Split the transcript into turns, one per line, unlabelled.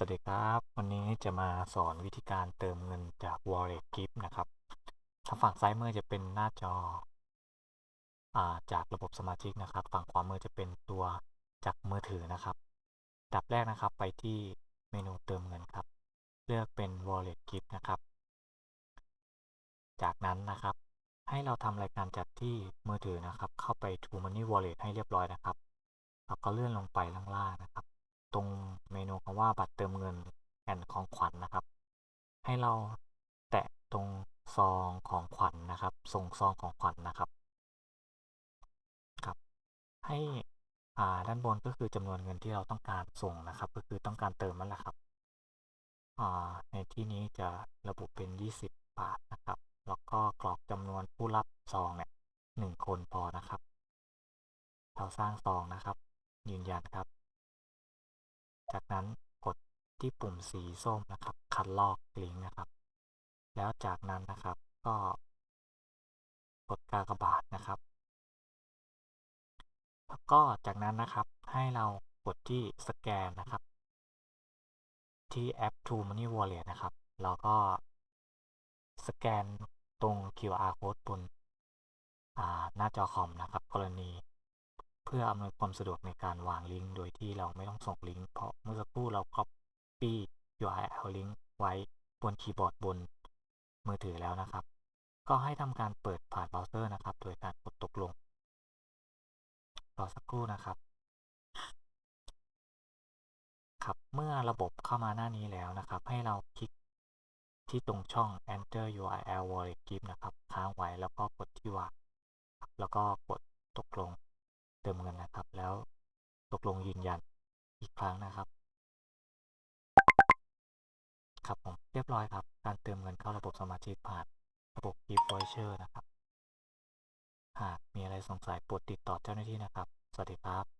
สวัสดีครับ วันนี้จะมาสอนวิธีการเติมเงินจาก Wallet Gift นะครับทางฝั่งซ้ายมือจะเป็นหน้าจออาจากระบบสมาชิกนะครับ ฝั่งขวามือจะเป็นตัวจากมือถือนะครับ ดับแรกนะครับไปที่เมนูเติมเงินครับ เลือกเป็น Wallet Gift นะครับ จากนั้นนะครับ ให้เราทำรายการจัดที่มือถือนะครับ เข้าไป True Money Wallet ให้เรียบร้อยนะครับแล้วก็เลื่อนลงไปล่างๆนะครับ ตรง คำว่าบัตรเติมเงินแอนของขวัญนนะครับ ให้เราแตะตรงซองของขวัญนนะครับ ส่งซองของขวัญนนะครับครับ ให้อ่าด้านบนก็คือจำนวนเงินที่เราต้องการส่งนะครับ ก็คือต้องการเติมนั่นแหละครับอ่าในที่นี้จะระบุเป็น 20 บาทนะครับ แล้วก็กรอกจำนวนผู้รับซองเนี่ยหนึ่งคนพอนะครับ เราสร้างซองนะครับ ยืนยันครับ จากนั้นกดที่ปุ่มสีส้มนะครับ คัดลอกลิงก์นะครับ แล้วจากนั้นนะครับก็ กดกากบาทนะครับ แล้วก็จากนั้นนะครับให้เรากดที่สแกนนะครับ ที่แอป True Money Wallet นะครับ แล้วก็สแกนตรง QR code บนหน้าจอคอมนะครับ กรณี เพื่ออำนวยความสะดวกในการวางลิงก์โดยที่เราไม่ต้องส่งลิงก์เพราะเมื่อสักครู่เรา copy URL ลิงก์ไว้บนคีย์บอร์ดบนมือถือแล้วนะครับ ก็ให้ทำการเปิดผ่านเบราว์เซอร์นะครับ โดยการกดตกลงรอสักครู่นะครับ ครับ เมื่อระบบเข้ามาหน้านี้แล้วนะครับ ให้เราคลิกที่ตรงช่อง enter URL wallet gift นะครับ ค้างไว้แล้วก็กดที่วางแล้วก็กดตกลง ติมเงินนะครับ แล้วตกลงยืนยันอีกครั้งนะครับ ครับผมเรียบร้อยครับ การเติมเงินเข้าระบบสมาชิกผ่านระบบ gift voucher นะครับ หากมีอะไรสงสัยโปรดติดต่อเจ้าหน้าที่นะครับ สวัสดีครับ